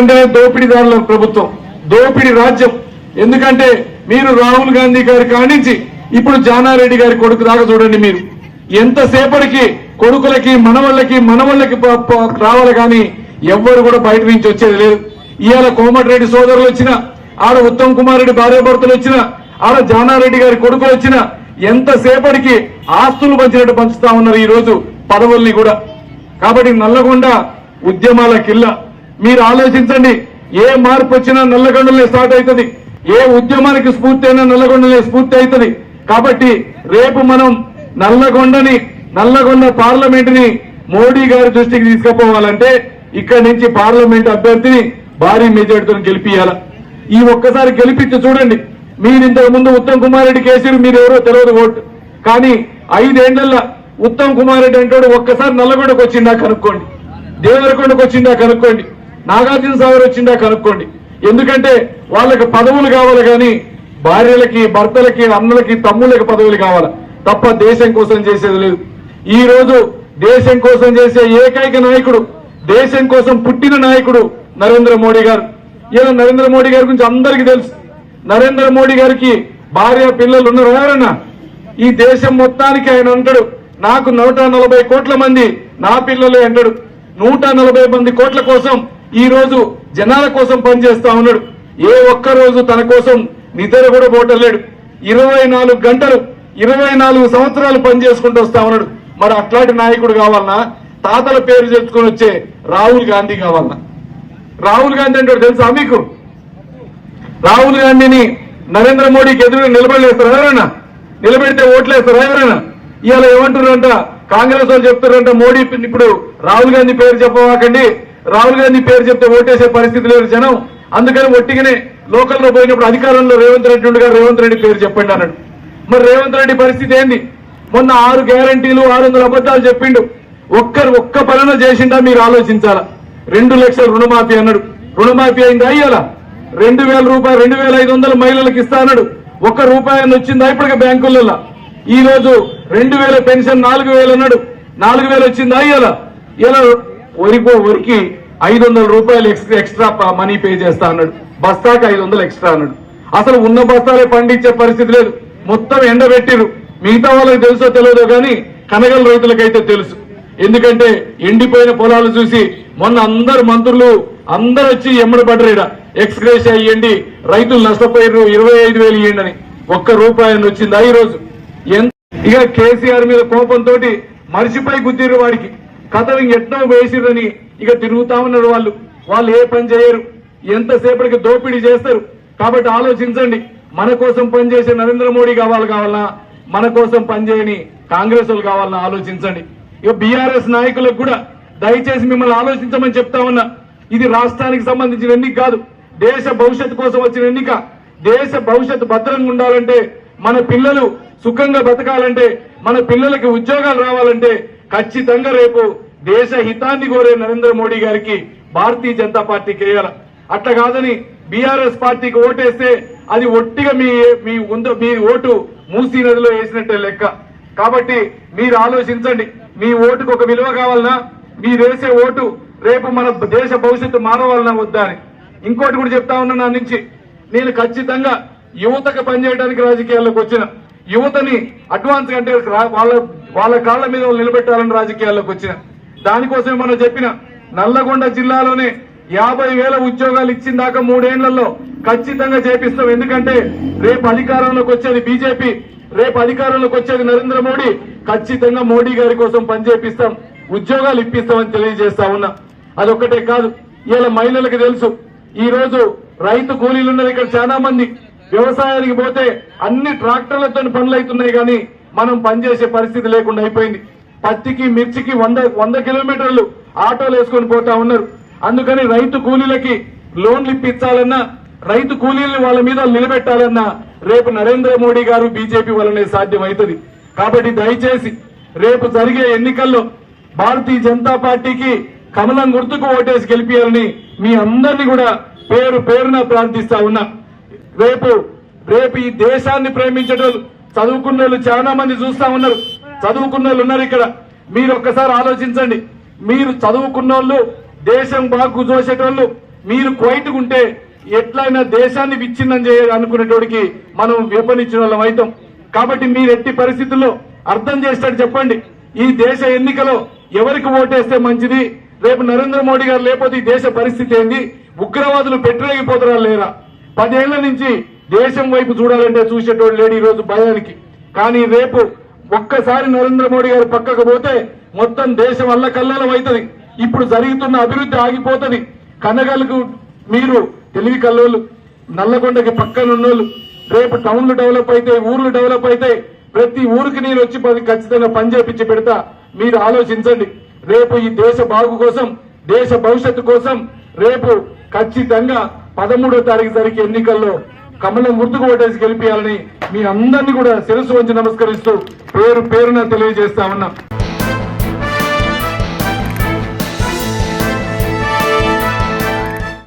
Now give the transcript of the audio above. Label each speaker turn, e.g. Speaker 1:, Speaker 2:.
Speaker 1: అంటే దోపిడీదారుల ప్రభుత్వం దోపిడీ రాజ్యం. ఎందుకంటే మీరు రాహుల్ గాంధీ గారి కానించి ఇప్పుడు జానారెడ్డి గారి కొడుకు దాకా చూడండి మీరు. ఎంతసేపటికి కొడుకులకి మనవళ్ళకి మనవళ్ళకి రావాలి కానీ ఎవ్వరు కూడా బయట నుంచి వచ్చేది లేదు. ఇవాళ కోమటిరెడ్డి సోదరులు వచ్చిన ఆడ ఉత్తమ్ కుమార్ రెడ్డి భార్య భర్తలు వచ్చిన ఆడ జానారెడ్డి గారి కొడుకులు వచ్చిన ఎంతసేపటికి ఆస్తులు పంచినట్టు పంచుతా ఉన్నారు ఈ రోజు పదవుల్ని కూడా. కాబట్టి నల్లగొండ ఉద్యమాల కిల్లా. మీరు ఆలోచించండి ఏ మార్పు వచ్చినా నల్లగొండలే స్టార్ట్ అవుతుంది. ఏ ఉద్యమానికి స్ఫూర్తి అయినా నల్లగొండలే స్ఫూర్తి అవుతుంది. కాబట్టి రేపు మనం నల్లగొండని నల్లగొండ పార్లమెంట్ని మోడీ గారి దృష్టికి తీసుకుపోవాలంటే ఇక్కడి నుంచి పార్లమెంట్ అభ్యర్థిని భారీ మెజార్టీతో గెలిపియాల ఈ ఒక్కసారి గెలిపించి చూడండి. మీరు ఇంతకు ముందు ఉత్తమ్ కుమార్ రెడ్డి కేసీఆర్ మీరు ఎవరో తెలియదు ఓటు. కానీ ఐదేళ్ళలో ఉత్తమ్ కుమార్ రెడ్డి అంటాడు ఒక్కసారి నల్లగొండకు వచ్చిందా కనుక్కోండి. దేవరకొండకు వచ్చిందా కనుక్కోండి. నాగార్జున సాగర్ వచ్చిందా కనుక్కోండి. ఎందుకంటే వాళ్ళకి పదవులు కావాలి కానీ భార్యలకి భర్తలకి అన్నలకి తమ్ముళ్ళకి పదవులు కావాలి. తప్ప దేశం కోసం చేసేది లేదు. ఈ రోజు దేశం కోసం చేసే ఏకైక నాయకుడు దేశం కోసం పుట్టిన నాయకుడు నరేంద్ర మోడీ గారు. ఇలా నరేంద్ర మోడీ గారి గురించి అందరికీ తెలుసు. నరేంద్ర మోడీ గారికి భార్య పిల్లలు ఉన్నారు. ఎవరన్నా? ఈ దేశం మొత్తానికి ఆయన అంటాడు నాకు నూట నలభై కోట్ల మంది నా పిల్లలే అంటాడు. నూట నలభై మంది కోట్ల కోసం ఈ రోజు జనాల కోసం పనిచేస్తా ఉన్నాడు. ఏ ఒక్క రోజు తన కోసం నిద్ర కూడా పోటలేడు ఇరవై నాలుగు గంటలు ఇరవై నాలుగు సంవత్సరాలు పనిచేసుకుంటూ వస్తా ఉన్నాడు. మరి అట్లాంటి నాయకుడు కావాలన్నా తాతల పేరు చెప్పుకొని వచ్చే రాహుల్ గాంధీ కావాలన్నా రాహుల్ గాంధీ అంటే తెలుసా మీకు? రాహుల్ గాంధీని నరేంద్ర మోడీకి ఎదురు నిలబడలేస్తారా ఎవరైనా? నిలబెడితే ఓట్లేస్తారా ఎవరైనా? ఇవాళ ఏమంటున్నారంట? కాంగ్రెస్ వాళ్ళు చెప్తారంట మోడీ ఇప్పుడు రాహుల్ గాంధీ పేరు చెప్పవాకండి. రాహుల్ గాంధీ పేరు చెప్తే ఓటేసే పరిస్థితి లేదు జనం. అందుకని ఒట్టిగానే లోకల్లో పోయినప్పుడు అధికారంలో రేవంత్ రెడ్డి ఉండగా రేవంత్ రెడ్డి పేరు చెప్పండి అన్నాడు. మరి రేవంత్ రెడ్డి పరిస్థితి ఏంది? మొన్న ఆరు గ్యారంటీలు ఆరు వందల అబద్ధాలు చెప్పిండు. ఒక్కరు ఒక్క పనులు చేసిండా మీరు ఆలోచించాలా? రెండు లక్షల రుణమాఫీ అన్నాడు. రుణమాఫీ అయిందా అయ్యాలా రెండు వేల రూపాయలు రెండు వేల ఐదు వందల మహిళలకు ఇస్తా అన్నాడు. ఒక్క రూపాయి అని వచ్చిందా ఇప్పటికే బ్యాంకులలో ఈ రోజు రెండు వేల పెన్షన్ నాలుగు వేలు అన్నాడు. నాలుగు వేలు వచ్చిందా ఇవాళ ఇలా వరికో వరికి ఐదు వందల రూపాయలు ఎక్స్ట్రా ఎక్స్ట్రా మనీ పే చేస్తా అన్నాడు. బస్తాకి ఐదు వందలు ఎక్స్ట్రా అన్నాడు. అసలు ఉన్న బస్తాలే పండించే పరిస్థితి లేదు. మొత్తం ఎండబెట్టిరు మిగతా వాళ్ళకి తెలుసో తెలియదో కానీ కనగల రైతులకైతే తెలుసు. ఎందుకంటే ఎండిపోయిన పొలాలు చూసి మొన్న అందరు మంత్రులు అందరు వచ్చి ఎమ్మడి పడ్డరీడ. ఎక్స్గ్రేష్ అయ్యండి రైతులు నష్టపోయారు ఇరవై ఐదు వేలు ఇవ్వండి అని ఒక్క రూపాయి వచ్చిందా ఈ రోజు ఎంత ఇక కేసీఆర్ మీద కోపంతో మరిచిపోయి గుద్దిరు వాడికి. కథలు ఎట్నో వేసిరని ఇక తిరుగుతా ఉన్నారు వాళ్ళు. వాళ్ళు ఏ పని చేయరు. ఎంతసేపటికి దోపిడీ చేస్తారు. కాబట్టి ఆలోచించండి. మన కోసం పనిచేసే నరేంద్ర మోడీ కావాలి కావాలన్నా మన కోసం పనిచేయని కాంగ్రెస్ వాళ్ళు కావాలన్నా ఆలోచించండి. ఇక బీఆర్ఎస్ నాయకులకు కూడా దయచేసి మిమ్మల్ని ఆలోచించమని చెప్తా ఉన్నా. ఇది రాష్ట్రానికి సంబంధించిన ఎన్నిక కాదు. దేశ భవిష్యత్తు కోసం వచ్చిన ఎన్నిక. దేశ భవిష్యత్తు భద్రంగా ఉండాలంటే మన పిల్లలు సుఖంగా బతకాలంటే మన పిల్లలకి ఉద్యోగాలు రావాలంటే ఖచ్చితంగా రేపు దేశ హితాన్ని కోరే నరేంద్ర మోడీ గారికి భారతీయ జనతా పార్టీకి వేయాలి అట్లా కాదని బీఆర్ఎస్ పార్టీకి ఓటేస్తే అది ఒట్టిగా మీ మీ ఉందో మీ ఓటు మూసీ నదిలో వేసినట్టే లెక్క. కాబట్టి మీరు ఆలోచించండి మీ ఓటుకు ఒక విలువ కావాలన్నా మీరు వేసే ఓటు రేపు మన దేశ భవిష్యత్తు మారవాలన్నా వద్దా అని. ఇంకోటి కూడా చెప్తా ఉన్నా నా నుంచి నేను ఖచ్చితంగా యువతకు పనిచేయడానికి రాజకీయాల్లోకి వచ్చిన యువతని అడ్వాన్స్ అంటే రా- వాళ్ళ వాళ్ళ కాళ్ళ మీద నిలబెట్టాలని రాజకీయాల్లోకి వచ్చిన దానికోసమే మనం చెప్పిన నల్లగొండ జిల్లాలోనే యాభై వేల ఉద్యోగాలు ఇచ్చిన దాకా మూడేళ్ళలో ఖచ్చితంగా చేపిస్తాం. ఎందుకంటే రేపు అధికారంలోకి వచ్చేది బీజేపీ రేపు అధికారంలోకి వచ్చేది నరేంద్ర మోడీ. ఖచ్చితంగా మోడీ గారి కోసం పనిచేపిస్తాం ఉద్యోగాలు ఇప్పిస్తామని తెలియజేస్తా ఉన్నా. అదొక్కటే కాదు ఇలా మహిళలకు తెలుసు ఈ రోజు రైతు కూలీలు ఉన్నారు ఇక్కడ చాలా మంది. వ్యవసాయానికి పోతే అన్ని ట్రాక్టర్లతో పనులు అవుతున్నాయి కానీ మనం పనిచేసే పరిస్థితి లేకుండా అయిపోయింది. పత్తికి మిర్చికి వంద వంద కిలోమీటర్లు ఆటోలు వేసుకొని పోతా ఉన్నారు. అందుకని రైతు కూలీలకి లోన్లు ఇప్పించాలన్నా రైతు కూలీలను వాళ్ళ మీద నిలబెట్టాలన్నా రేపు నరేంద్ర మోడీ గారు బీజేపీ వల్లనే సాధ్యం అవుతుంది కాబట్టి దయచేసి రేపు జరిగే ఎన్నికల్లో భారతీయ జనతా పార్టీకి కమలం గుర్తుకు ఓటేసి గెలిపియాలని మీ అందరినీ కూడా పేరు పేరున ప్రార్థిస్తా ఉన్నా. రేపు రేపు ఈ దేశాన్ని ప్రేమించడం చదువుకున్న వాళ్ళు చాలా మంది చూస్తా ఉన్నారు. చదువుకున్న వాళ్ళు ఉన్నారు ఇక్కడ. మీరు ఒక్కసారి ఆలోచించండి. మీరు చదువుకున్న వాళ్ళు దేశం బాగు చూసేటోళ్ళు మీరు క్వైట్గుంటే ఎట్లయినా దేశాన్ని విచ్ఛిన్నం చేయాలి అనుకునేటోడికి మనం వెపనిచ్చిన వాళ్ళం అవుతాం. కాబట్టి మీరు ఎట్టి పరిస్థితుల్లో అర్థం చేస్తాడు చెప్పండి. ఈ దేశ ఎన్నికలో ఎవరికి ఓటేస్తే మంచిది? రేపు నరేంద్ర మోడీ గారు లేకపోతే ఈ దేశ పరిస్థితి ఏంది? ఉగ్రవాదులు పెట్టరేగిపోతారా లేరా పదేళ్ళ నుంచి దేశం వైపు చూడాలంటే చూసేటోడు లేడు ఈరోజు భయానికి కానీ రేపు ఒక్కసారి నరేంద్ర మోడీ గారు పక్కకు పోతే మొత్తం దేశం అల్లకల్లోలం అవుతుంది. ఇప్పుడు జరుగుతున్న అభివృద్ధి ఆగిపోతుంది. కనగలకు మీరు తెలివి కల్లోలు నల్లగొండకి పక్కనున్నోళ్ళు రేపు టౌన్లు డెవలప్ అయితే ఊర్లు డెవలప్ అవుతాయి ప్రతి ఊరికి నేను వచ్చి పది ఖచ్చితంగా పని చేపించి పెడతా. మీరు ఆలోచించండి. రేపు ఈ దేశ బాగు కోసం దేశ భవిష్యత్తు కోసం రేపు ఖచ్చితంగా పదమూడో తారీఖు జరిగే ఎన్నికల్లో కమలం గుర్తుకు ఓటేసి గెలిపించాలని మీ అందరినీ కూడా శిరస్సు వంచి నమస్కరిస్తూ పేరు పేరున తెలియజేస్తామన్నా